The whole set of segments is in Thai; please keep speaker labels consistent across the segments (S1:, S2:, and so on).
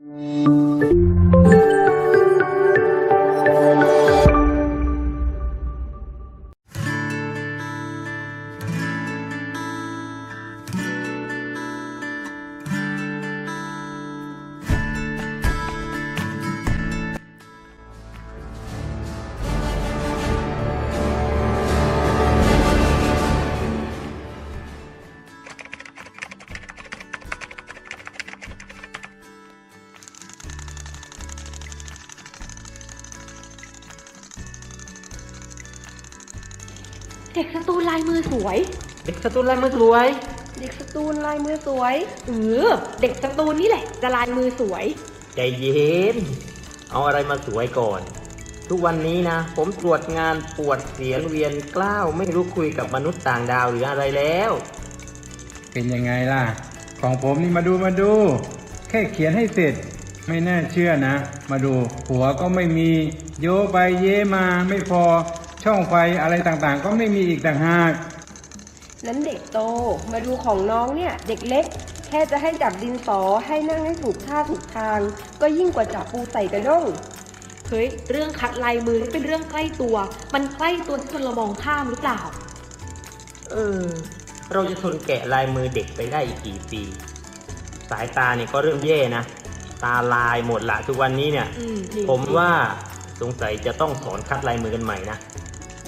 S1: เด็กสตูนลายมือสวย
S2: เด็กสตูนลายมือสวย
S3: เด็กสตูนลายมือสวย
S1: เออเด็กสตูนนี่แหละจะลายมือสวย
S2: ใจเย็น เอาอะไรมาสวยก่อน ทุกวันนี้นะ ผมตรวจงานปวดเสียนเวียนกล้าวไม่รู้คุยกับมนุษย์ต่างดาวหรืออะไรแล้ว
S4: เป็นยังไงล่ะ ของผมนี่มาดูมาดู แค่เขียนให้เสร็จ ไม่น่าเชื่อนะ มาดู หัวก็ไม่มี โยไปเยมาไม่พอ ช่องไฟอะไรต่างๆ ก็ไม่มีอีกต่างหาก
S3: นั้นเด็กโตมาดูของน้องเนี่ย เด็กเล็ก แค่จะให้จับดินสอให้นั่งให้ถูกท่าถูกทาง ก็ยิ่งกว่าจับปูใส่กระด้ง
S1: เฮ้ยเรื่องคัดลายมือนี่เป็นเรื่องใกล้ตัว มันใกล้ตัวจนเรามองข้ามหรือเปล่า
S2: เออ เราจะทนแกะลายมือเด็กไปได้อีกกี่ปี สายตาเนี่ยก็เริ่มแย่นะ ตาลายหมดละทุกวันนี้เนี่ย
S1: อืมจริง
S2: ผมว่าสงสัยจะต้องสอนคัดลายมือกันใหม่นะ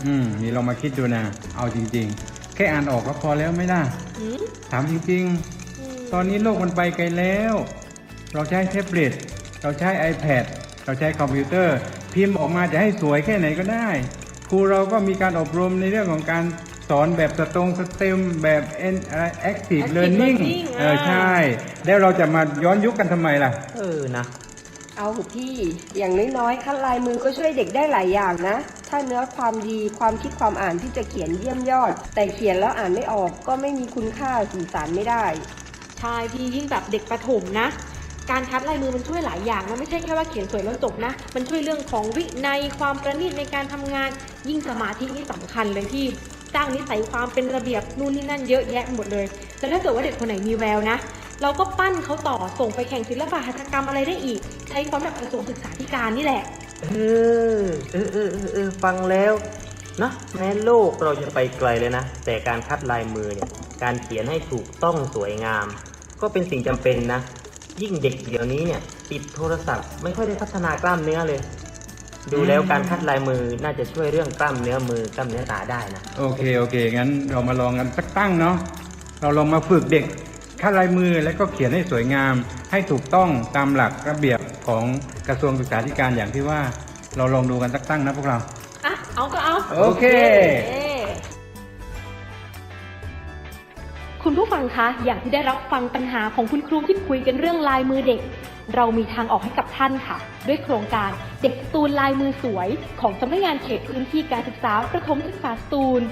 S4: อืมนี่เรามาคิดดูนะ เอาจริง ๆ แค่อ่านออกก็พอแล้วไหม่ล่ะ
S1: อืม
S4: ถามจริง
S1: อืม
S4: ๆตอนนี้โลกมันไปไกลแล้ว เราใช้แท็บเล็ตเราใช้ iPad เราใช้คอมพิวเตอร์ พิมพ์ออกมาจะให้สวยแค่ไหนก็ได้ ครูเราก็มีการอบรมในเรื่องของการสอนแบบสตรงสเต็มแบบ N- อะไร active learning เออใช่ แล้วเราจะมาย้อนยุคกันทำไมล่ะ
S2: เออนะ
S3: เอาเถอะพี่ อย่างน้อยๆคัดลายมือก็ช่วยเด็กได้หลายอย่างนะ ถ้าเนื้อความดีความคิดความอ่านที่จะเขียนเยี่ยมยอด แต่เขียนแล้วอ่านไม่ออกก็ไม่มีคุณค่าสื่อสารไม่ได้
S1: ใช่พี่ยิ่งแบบเด็กประถมนะ การคัดลายมือมันช่วยหลายอย่างนะไม่ใช่แค่ว่าเขียนสวยแล้วจบนะ มันช่วยเรื่องของวินัยความประณีตในการทำงาน ยิ่งสมาธินี่สำคัญเลยที่สร้างนิสัยความเป็นระเบียบนู่นนี่นั่นเยอะแยะหมดเลยแต่ถ้าเกิดว่าเด็กคนไหนมีแววนะเราก็ปั้นเขาต่อส่งไปแข่งศิลปะหัตถกรรมอะไรได้อีก ใช้ความแบบกระทรวงศึกษาธิการนี่แหละ
S2: เออเออเออเออเออฟังแล้วนะแม้โลกเราจะไปไกลเลยนะ แต่การคัดลายมือเนี่ย การเขียนให้ถูกต้องสวยงาม ก็เป็นสิ่งจำเป็นนะ ยิ่งเด็กเดี๋ยวนี้เนี่ย ติดโทรศัพท์ ไม่ค่อยได้พัฒนากล้ามเนื้อเลย ดูแล้วการคัดลายมือน่าจะช่วยเรื่องกล้ามเนื้อมือกล้ามเนื้อตาได้นะ
S4: โอเค โอเค งั้นเรามาลองกันสักตั้งเนาะเราลองมาฝึกเด็ก คัดลายมือแล้วก็เขียนให้สวยงาม ให้ถูกต้องตามหลักระเบียบของกระทรวงศึกษาธิการอย่างที่ว่าเราลองดูกันสักตั้งนะพวกเรา
S1: อะ เอาก็เอา
S4: โอเค
S1: เย้คุณผู้ฟังคะ อย่างที่ได้รับฟังปัญหาของคุณครูที่คุยกันเรื่องลายมือเด็ก เรามีทางออกให้กับท่านค่ะ ด้วยโครงการเด็กสตูนลายมือสวย ของสำนักงานเขตพื้นที่การศึกษาประถมศึกษาสตูล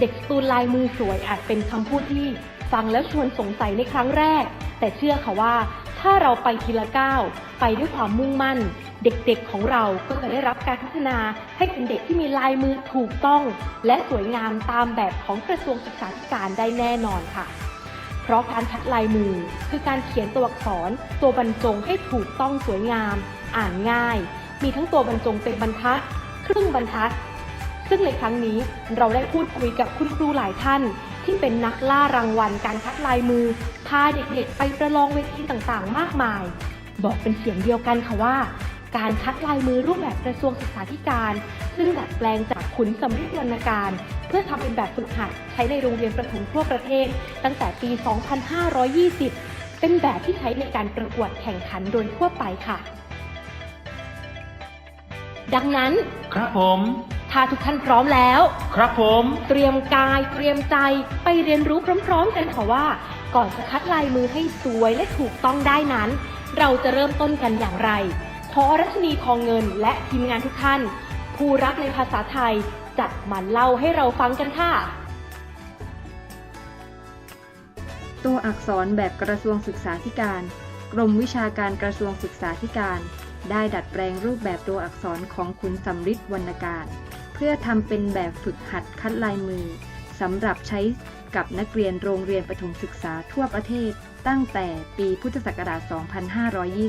S1: เด็กสตูนลายมือสวยอาจเป็นคำพูดที่ ฟังแล้วชวนสงสัยในครั้งแรก แต่เชื่อค่ะว่า ถ้าเราไปทีละก้าวไปด้วยความมุ่งมั่น เด็กๆของเราก็จะได้รับการพัฒนาให้เป็นเด็กที่มีลายมือถูกต้อง และสวยงามตามแบบของกระทรวงศึกษาธิการได้แน่นอนค่ะ เพราะการคัดลายมือคือการเขียนตัวอักษร ตัวบรรจงให้ถูกต้องสวยงาม อ่านง่าย มีทั้งตัวบรรจงเป็นบรรทัด ครึ่งบรรทัดซึ่งในครั้งนี้เราได้พูดคุยกับคุณครูหลายท่าน ที่เป็นนักล่ารางวัลการคัดลายมือ พาเด็กๆ ไปประลองเวทีต่างๆ มากมาย บอกเป็นเสียงเดียวกันค่ะว่า การคัดลายมือรูปแบบกระทรวงศึกษาธิการ ซึ่งดัดแปลงจากขุนสำริดวรรณการ เพื่อทำเป็นแบบฝึกหัดใช้ในโรงเรียนประถมทั่วประเทศ ตั้งแต่ปี 2520 เป็นแบบที่ใช้ในการประกวดแข่งขันโดยทั่วไปค่ะ ดังนั้น
S2: ครับผม
S1: ถ้าทุกท่านพร้อมแล้ว
S2: ครับผม
S1: เตรียมกายเตรียมใจไปเรียนรู้พร้อม ๆ กันค่ะว่า ก่อนจะคัดลายมือให้สวยและถูกต้องได้นั้น เราจะเริ่มต้นกันอย่างไรพอรัชนีทองเงินและทีมงานทุกท่าน ผู้รักในภาษาไทยจะมาเล่าให้เราฟังกันค่ะ
S5: ตัวอักษรแบบกระทรวงศึกษาธิการ กรมวิชาการกระทรวงศึกษาธิการ ได้ดัดแปลงรูปแบบตัวอักษรของขุนสำริดวรรณการเพื่อทำเป็นแบบฝึกหัดคัดลายมือสำหรับใช้กับนักเรียนโรงเรียนประถมศึกษาทั่วประเทศ ตั้งแต่ปีพุทธศักราช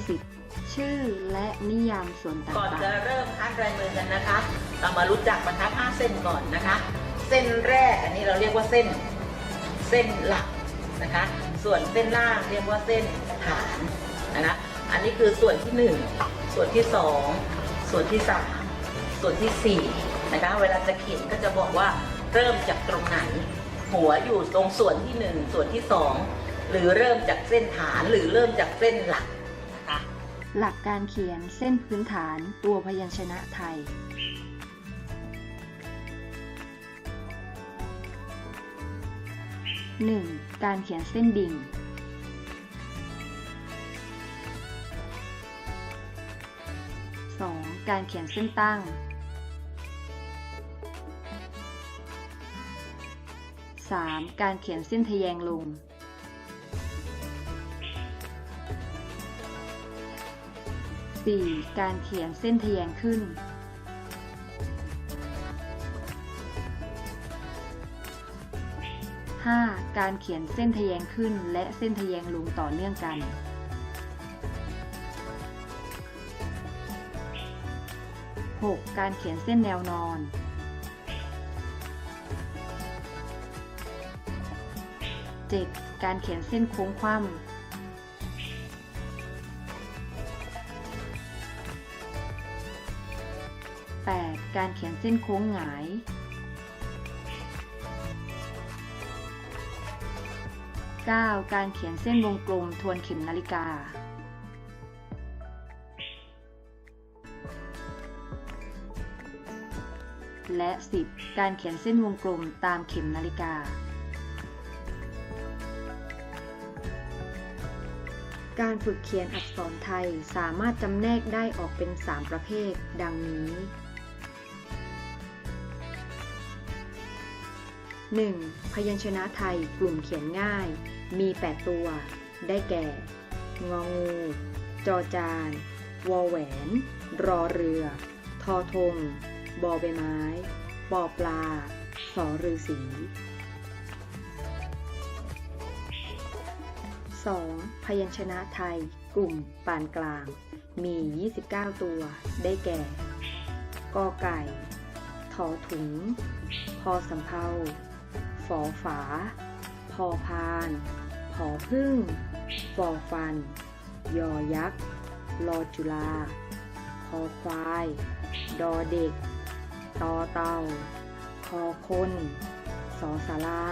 S5: 2520 ชื่อและนิยามส่วนต่างๆ
S6: ก่อนจะเริ่มคัดลายมือกันนะคะ เรามารู้จักบรรทัดห้าเส้นก่อนนะคะ เส้นแรกอันนี้เราเรียกว่าเส้น เส้นหลักนะคะ ส่วนเส้นล่างเรียกว่าเส้นฐานนะคะอันนี้คือส่วนที่หนึ่งส่วนที่สองส่วนที่สามส่วนที่สี่ นะคะ เวลาจะเขียนก็จะบอกว่าเริ่มจากตรงไหน หัวอยู่ตรงส่วนที่หนึ่งส่วนที่สองหรือเริ่มจากเส้นฐานหรือเริ่มจากเส้นหลักนะคะ
S5: หลักการเขียนเส้นพื้นฐานตัวพยัญชนะไทย 1. การเขียนเส้นดิ่ง 2. การเขียนเส้นตั้ง 3. การเขียนเส้นทะแยงลง 4. การเขียนเส้นทะแยงขึ้น 5. การเขียนเส้นทะแยงขึ้นและเส้นทะแยงลงต่อเนื่องกัน 6. การเขียนเส้นแนวนอน 7. การเขียนเส้นโค้งคว่ำ 8. การเขียนเส้นโค้งหงาย 9. การเขียนเส้นวงกลมทวนเข็มนาฬิกา และ 10. การเขียนเส้นวงกลมตามเข็มนาฬิกา การฝึกเขียนอักษรไทยสามารถจำแนกได้ออกเป็น 3 ประเภท ดังนี้ 1. พยัญชนะไทยกลุ่มเขียนง่าย มี 8 ตัว ได้แก่ งองู จอจาน วอแหวน รอเรือ ทอทง บอใบไม้ ปอปลา สอฤาษี 2. พยัญชนะไทย กลุ่มปานกลาง มี 29 ตัว ได้แก่ กอไก่ ทอถุง พอสำเภาฝอฝา พอพาน ผอพึ่งฟอฟัน ยอยักษ์รอจุฬาคอควาย ดอเด็ก ตอเตาคอคน สอสารา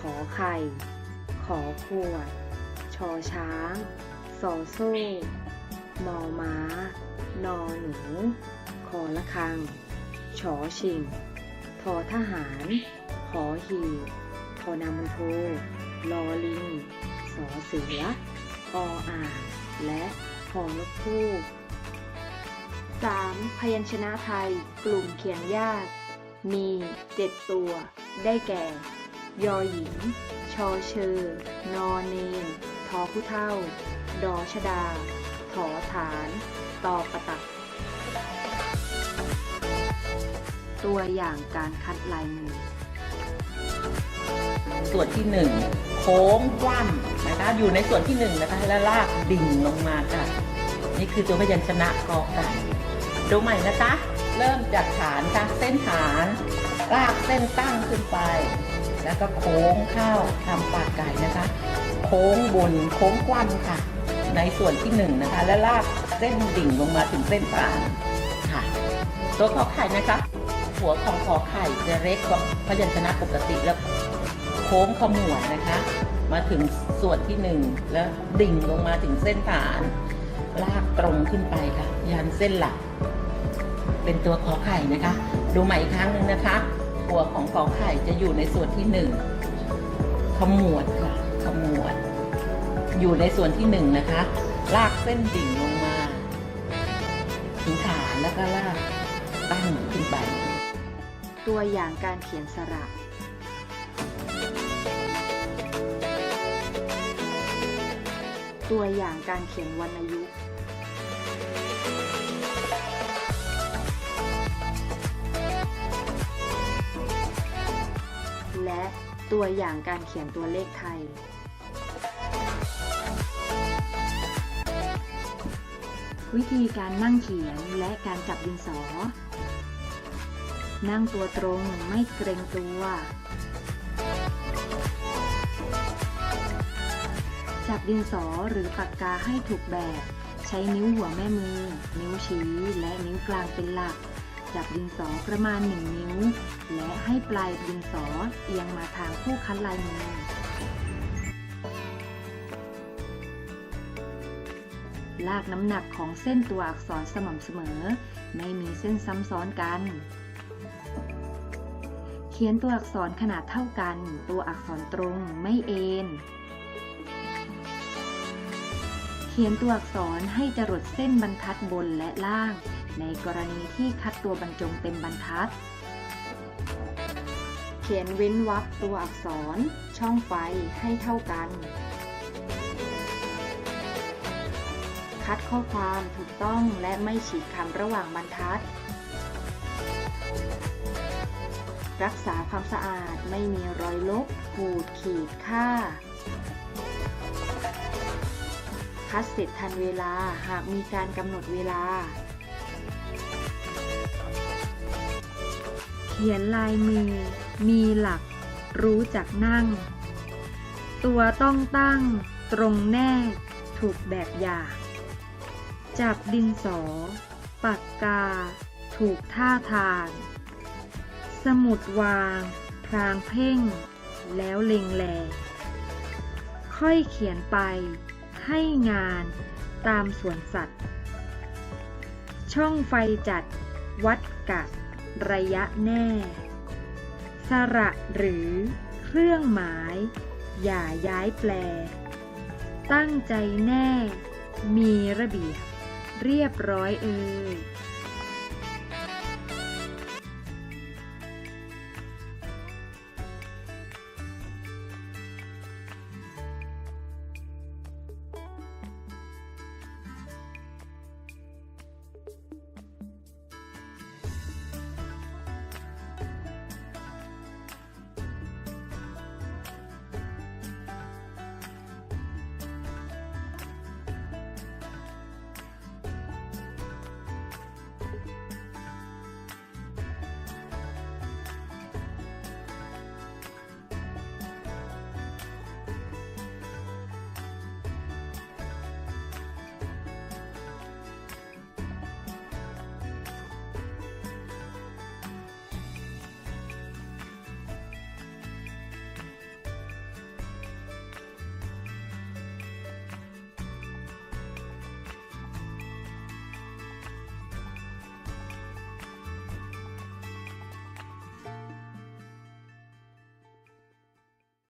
S5: ขอไข่ ขอขวด ชอช้างสอโซ่ มอม้า นอหนู คอละคัง ชอชิง ทอทหารหอหีทอนามุโทลอลิง สอเสือออ่าง และหอนกพูก 3. พยัญชนะไทย กลุ่มเขียนยาก มี 7 ตัว ได้แก่ ยอหญิง ชอเชอ นอเนน อผู้เท่า ดอชดา ถอฐาน ตอประตัก ตัวอย่างการคัดลายมือ
S6: ส่วนที่หนึ่งโค้งกว้ำนะคะอยู่ในส่วนที่หนึ่งนะคะแล้วลากดิ่งลงมาค่ะ นี่คือตัวพยัญชนะกอไก่ดูใหม่นะคะ เริ่มจากฐานค่ะเส้นฐานลากเส้นตั้งขึ้นไป แล้วก็โค้งเข้าทำปากไก่นะคะ โค้งบนโค้งกว้ำค่ะ ในส่วนที่หนึ่งนะคะ แล้วลากเส้นดิ่งลงมาถึงเส้นฐานค่ะ ตัวขอไข่นะคะ หัวของขอไข่จะเล็กกว่าพยัญชนะปกติแล้วโค้งขมวดนะคะ มาถึงส่วนที่หนึ่งแล้วดิ่งลงมาถึงเส้นฐาน ลากตรงขึ้นไปค่ะ ยันเส้นหลัก เป็นตัวขอไข่นะคะ ดูใหม่อีกครั้งหนึ่งนะคะ หัวของขอไข่จะอยู่ในส่วนที่หนึ่งขมวดค่ะ มวด อยู่ในส่วนที่หนึ่งนะคะ ลากเส้นดิ่งลงมาถึงฐานแล้วก็ลากตั้งขึ้นไป
S5: ตัวอย่างการเขียนสระตัวอย่างการเขียนวรรณยุกต์และตัวอย่างการเขียนตัวเลขไทย วิธีการนั่งเขียนและการจับดินสอ นั่งตัวตรงไม่เกรงตัว จับดินสอหรือปากกาให้ถูกแบบ ใช้นิ้วหัวแม่มือ นิ้วชี้และนิ้วกลางเป็นหลัก จับดินสอประมาณ1นิ้ว และให้ปลายดินสอเอียงมาทางผู้คัดลายมือ ลากน้ำหนักของเส้นตัวอักษรสม่ำเสมอ ไม่มีเส้นซ้ำซ้อนกัน เขียนตัวอักษรขนาดเท่ากัน ตัวอักษรตรงไม่เอ็นเขียนตัวอักษรให้จรดเส้นบรรทัดบนและล่าง ในกรณีที่คัดตัวบรรจงเต็มบรรทัด เขียนเว้นวรรคตัวอักษร ช่องไฟให้เท่ากัน คัดข้อความถูกต้องและไม่ฉีกคำระหว่างบรรทัด รักษาความสะอาดไม่มีรอยลบขูดขีดค่า คัดเสร็จทันเวลาหากมีการกำหนดเวลา เขียนลายมือ มีหลัก รู้จักนั่ง ตัวต้องตั้ง ตรงแน่ถูกแบบอย่าง จับดินสอ ปากกา ถูกท่าทาง สมุดวาง พรางเพ่ง แล้วเล็งแล ค่อยเขียนไป ให้งานตามสวนสัตว์ ช่องไฟจัด วัดกะ ระยะแน่ สระหรือเครื่องหมาย อย่าย้ายแปล ตั้งใจแน่มีระเบียบ เรียบร้อยเอ่ย